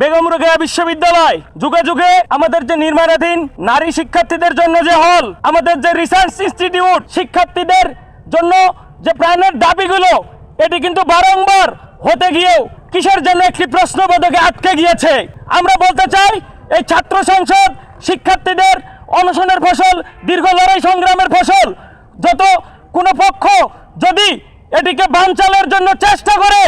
বেগম রোকেয়া বিশ্ববিদ্যালয়, যুগে যুগে আমাদের যে নির্মাণাধীন নারী শিক্ষার্থীদের জন্য যে হল, আমাদের যে রিসার্চ ইনস্টিটিউট শিক্ষার্থীদের জন্য যে প্রাণের দাবিগুলো, এটি কিন্তু বারংবার হতে গিয়েও কিসের জন্য একটি প্রশ্নবোধকে আটকে গিয়েছে? আমরা বলতে চাই, এই ছাত্র সংসদ শিক্ষার্থীদের অনশনের ফসল, দীর্ঘ লড়াই সংগ্রামের ফসল, যত কোনো পক্ষ যদি এটিকে বানচালের জন্য চেষ্টা করে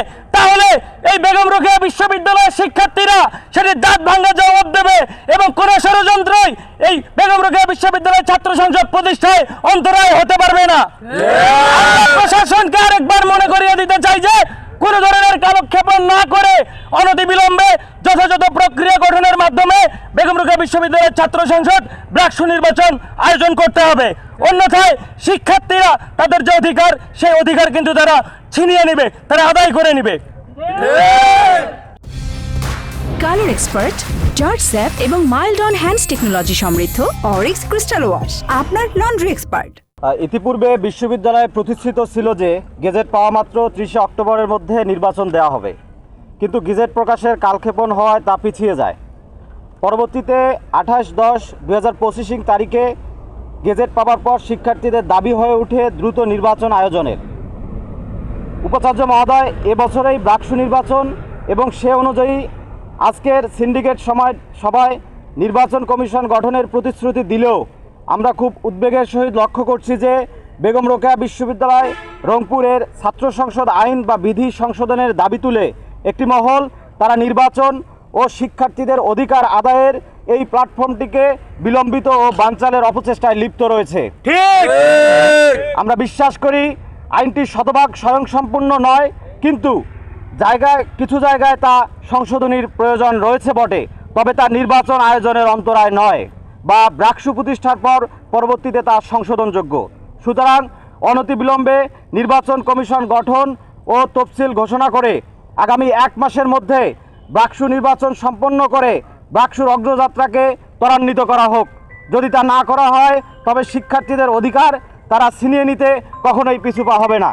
রোকেয়া বিশ্ববিদ্যালয়ের শিক্ষার্থীরা সেটি দাঁত ভাঙ্গা জবাব দেবে এবং কোনো ষড়যন্ত্রই এই বেগম রোকেয়া বিশ্ববিদ্যালয়ের ছাত্র সংসদ প্রতিষ্ঠায় অন্তরায় হতে পারবে না। প্রশাসনকে আরেকবার মনে করিয়ে দিতে চাই যে, কোনো ধরনের কালক্ষেপণ না করে অনতিবিলম্বে যথাযথ প্রক্রিয়া গঠনের মাধ্যমে বেগম রোকেয়া বিশ্ববিদ্যালয়ের ছাত্র সংসদ ব্রাকসু নির্বাচন আয়োজন করতে হবে। অন্যথায় শিক্ষার্থীরা তাদের যে অধিকার, সেই অধিকার কিন্তু তারা ছিনিয়ে নেবে, তারা আদায় করে নেবে। কালার এক্সপার্ট, জর্জ স্যাপ এবং মাইল্ড অন হ্যান্ডস টেকনোলজি সমৃদ্ধ অরিক্স ক্রিস্টাল ওয়াশ, আপনার লন্ড্রি এক্সপার্ট। ইতিপূর্বে বিশ্ববিদ্যালয়ে প্রতিষ্ঠিত ছিল যে গেজেট পাওয়া মাত্র ত্রিশে অক্টোবরের মধ্যে নির্বাচন দেওয়া হবে। কিন্তু গেজেট প্রকাশের কালক্ষেপণ হওয়ায় তা পিছিয়ে যায়। পরবর্তীতে আঠাশ দশ দু হাজার পঁচিশিং তারিখে গেজেট পাওয়ার পর শিক্ষার্থীদের দাবি হয়ে ওঠে দ্রুত নির্বাচন আয়োজনের। উপাচার্য মহোদয় এবছরেই ব্রাকসু নির্বাচন এবং সে অনুযায়ী আজকের সিন্ডিকেট সময় সভায় নির্বাচন কমিশন গঠনের প্রতিশ্রুতি দিলেও আমরা খুব উদ্বেগের সহিত লক্ষ্য করছি যে বেগম রোকেয়া বিশ্ববিদ্যালয় রংপুরের ছাত্র সংসদ আইন বা বিধি সংশোধনের দাবি তুলে একটি মহল তারা নির্বাচন ও শিক্ষার্থীদের অধিকার আদায়ের এই প্ল্যাটফর্মটিকে বিলম্বিত ও বানচালের অপচেষ্টায় লিপ্ত রয়েছে। ঠিক! আমরা বিশ্বাস করি আইনটি শতভাগ স্বয়ংসম্পূর্ণ নয় কিন্তু জায়গায়, কিছু জায়গায় তা সংশোধনীর প্রয়োজন রয়েছে বটে, তবে তা নির্বাচন আয়োজনের অন্তরায় নয় বা ব্রাকসু প্রতিষ্ঠার পর পরবর্তীতে তা সংশোধনযোগ্য। সুতরাং অনতিবিলম্বে নির্বাচন কমিশন গঠন ও তফসিল ঘোষণা করে আগামী এক মাসের মধ্যে ব্রাকসু নির্বাচন সম্পন্ন করে ব্রাকসুর অগ্রযাত্রাকে ত্বরান্বিত করা হোক। যদি তা না করা হয়, তবে শিক্ষার্থীদের অধিকার তারা ছিনিয়ে নিতে কখনোই পিছু পা হবে না।